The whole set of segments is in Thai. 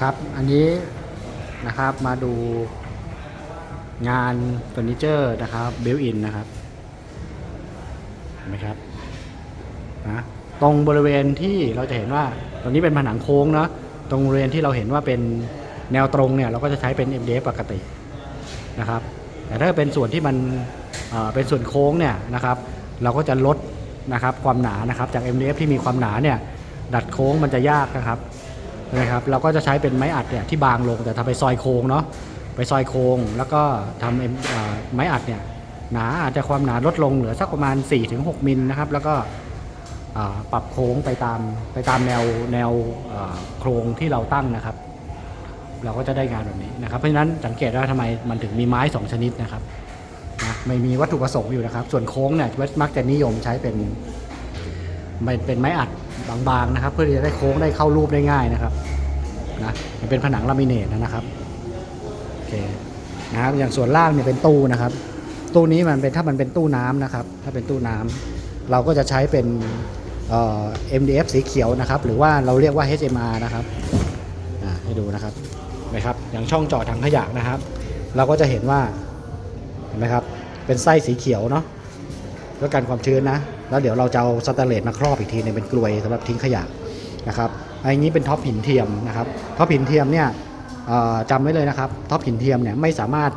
ครับ อันนี้นะครับมาดูงานเฟอร์นิเจอร์นะครับเบิวอินนะครับเห็นไหมครับนะตรงบริเวณที่เราจะเห็นว่าตรงนี้เป็นผนังโค้งเนาะตรงบริเวณที่เราเห็นว่าเป็นแนวตรงเนี่ยเราก็จะใช้เป็น MDF ปกตินะครับ แต่ถ้าเป็นส่วนที่มันเเป็นส่วนโค้งเนี่ยนะครับ เราก็จะลดนะครับความหนานะครับจาก MDF ที่มีความหนาเนี่ยดัดโค้งมันจะยากนะครับ นะครับเราก็จะใช้เป็นไม้อัดเนี่ยที่บางลงแต่ทำไปซอยโค้งเนาะไปซอยโค้งแล้วก็ทำไม้อัดเนี่ยหนาอาจจะความหนาลดลงเหลือสักประมาณ 4-6มิลนะครับแล้วก็ปรับโค้งไปตามไปตามแนวแนวโครงที่เราตั้งนะครับ เราก็จะได้งานแบบนี้นะครับ เพราะฉะนั้นสังเกตว่าทำไมมันถึงมีไม้ 2 ชนิดนะครับนะไม่มีวัตถุประสงค์อยู่นะครับ ส่วนโค้งเนี่ยมักจะนิยมใช้เป็นมันเป็นไม้อัด บางๆนะครับ เพื่อที่จะได้โค้งได้เข้ารูปได้ง่ายนะครับนะมันเป็นผนังลามิเนตนะครับโอเคนะครับอย่างส่วนล่างเนี่ยเป็นตู้นะครับ ตู้นี้มันเป็นถ้ามันเป็นตู้น้ำนะครับ ถ้าเป็นตู้น้ำเราก็จะใช้เป็นเอ่อ MDF สีเขียวนะครับ หรือว่าเราเรียกว่า HMR นะครับอ่าให้ดูนะครับเห็นไหมครับ อย่างช่องเจาะถังขยะนะครับ เราก็จะเห็นว่าเห็นไหมครับเป็นไส้สีเขียวเนาะเพื่อกันความชื้นนะ แล้วเดี๋ยวเราจะเอาสแตนเลสมาครอบอีกทีนึงเป็นกลวยสำหรับทิ้งขยะนะครับอันนี้เป็นท็อปหินเทียมนะครับท็อปหินเทียมเนี่ยจำไว้เลยนะครับท็อปหินเทียมเนี่ยไม่สามารถ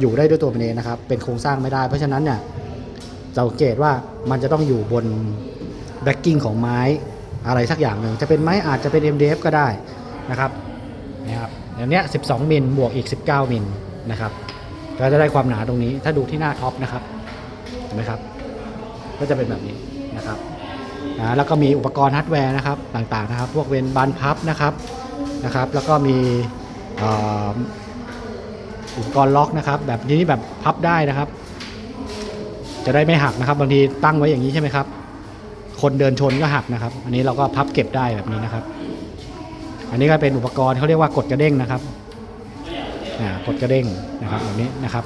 อยู่ได้ด้วยตัวมันเองนะครับเป็นโครงสร้างไม่ได้ เพราะฉะนั้นเนี่ยสังเกตว่ามันจะต้องอยู่บนแบ็กกิ้งของไม้อะไรสักอย่างหนึ่งจะเป็นไม้อาจจะเป็น MDF ก็ได้นะครับนะครับอย่างเนี้ย12 มิลบวกอีก 19 มิลนะครับก็จะได้ความหนาตรงนี้ถ้าดูที่หน้าท็อปนะครับเห็นไหมครับ ก็จะเป็นแบบนี้นะครับนะแล้วก็มีอุปกรณ์ฮาร์ดแวร์นะครับต่างๆนะครับ พวกเวนบานพับนะครับนะครับ แล้วก็มีอุปกรณ์ล็อกนะครับ แบบนี้แบบพับได้นะครับ จะได้ไม่หักนะครับ บางทีตั้งไว้อย่างนี้ใช่ไหมครับ คนเดินชนก็หักนะครับ อันนี้เราก็พับเก็บได้แบบนี้นะครับ อันนี้ก็เป็นอุปกรณ์เขาเรียกว่ากดกระเด้งนะครับกดกระเด้งนะครับแบบนี้นะครับ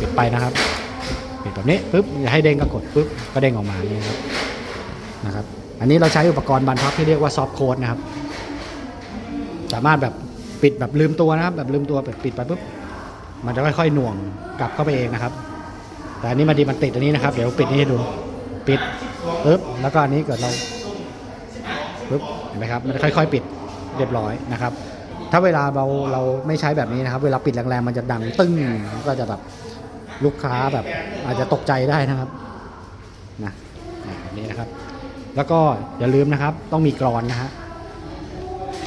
ปิดไปนะครับ ปิดแบบนี้ปุ๊บอย่าให้เด้งก็กดปุ๊บก็เด้งออกมานี่ครับนะครับ อันนี้เราใช้อุปกรณ์บรรพับที่เรียกว่าซอฟต์โค้ดนะครับ สามารถแบบปิดแบบลืมตัวนะครับ แบบลืมตัวแบบปิดไปปุ๊บมันจะค่อยๆหน่วงกลับเข้าไปเองนะครับ แต่อันนี้มันดีมันติดอันนี้นะครับ เดี๋ยวปิดนี่ให้ดูปิดปุ๊บแล้วก็อันนี้เกิดเราปุ๊บเห็นไหมครับมันค่อย ๆ ปิดเรียบร้อยนะครับ ถ้าเวลาเราเราไม่ใช้แบบนี้นะครับ เวลาปิดแรงๆมันจะดังตึ้งก็จะแบบ ลูกค้าแบบอาจจะตกใจได้นะครับนะนี่นะครับ แล้วก็อย่าลืมนะครับ ต้องมีกรอนนะฮะ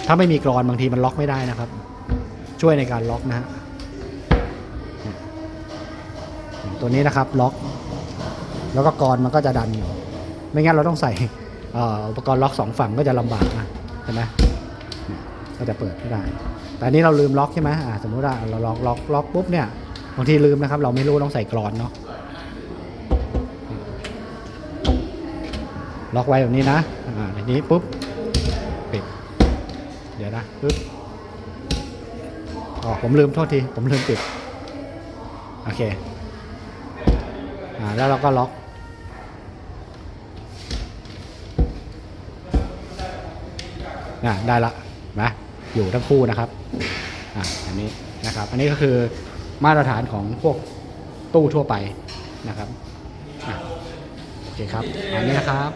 ถ้าไม่มีกรอนบางทีมันล็อกไม่ได้นะครับ ช่วยในการล็อกนะฮะตัวนี้นะครับล็อก แล้วก็กรอนมันก็จะดันอยู่ไม่งั้นเราต้องใส่อ,อุปกรณ์ล็อกสองฝั่งก็จะลำบากนะใช่ไหมก็จะเปิดไม่ได้ แต่อันนี้เราลืมล็อกใช่ไหมอ่าสมมุติว่าเราล็อกล็อกล็อกปุ๊บเนี่ย บางทีลืมนะครับ เราไม่รู้ต้องใส่กรอนเนาะล็อกไว้แบบนี้นะ อ่าทีนี้ปุ๊บปิดเดี๋ยวนะปุ๊บอ๋อผมลืมโทษที ผมลืมปิด โอเค อ่า แล้วเราก็ล็อก อ่า ได้ละนะอยู่ทั้งคู่นะครับ อ่า อันนี้นะครับ อันนี้ก็คือ มาตรฐานของพวกตู้ทั่วไปนะครับโอเคครับอันนี้นะครับ